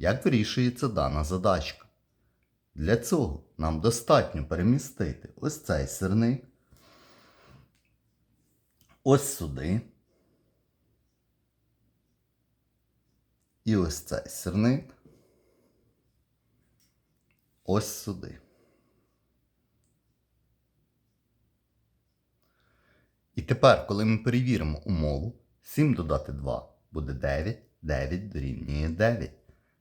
Як вирішується дана задачка? Для цього нам достатньо перемістити ось цей сирник, ось сюди. І ось цей сирник. Ось сюди. І тепер, коли ми перевіримо умову, 7 додати 2 буде 9, 9 дорівнює 9.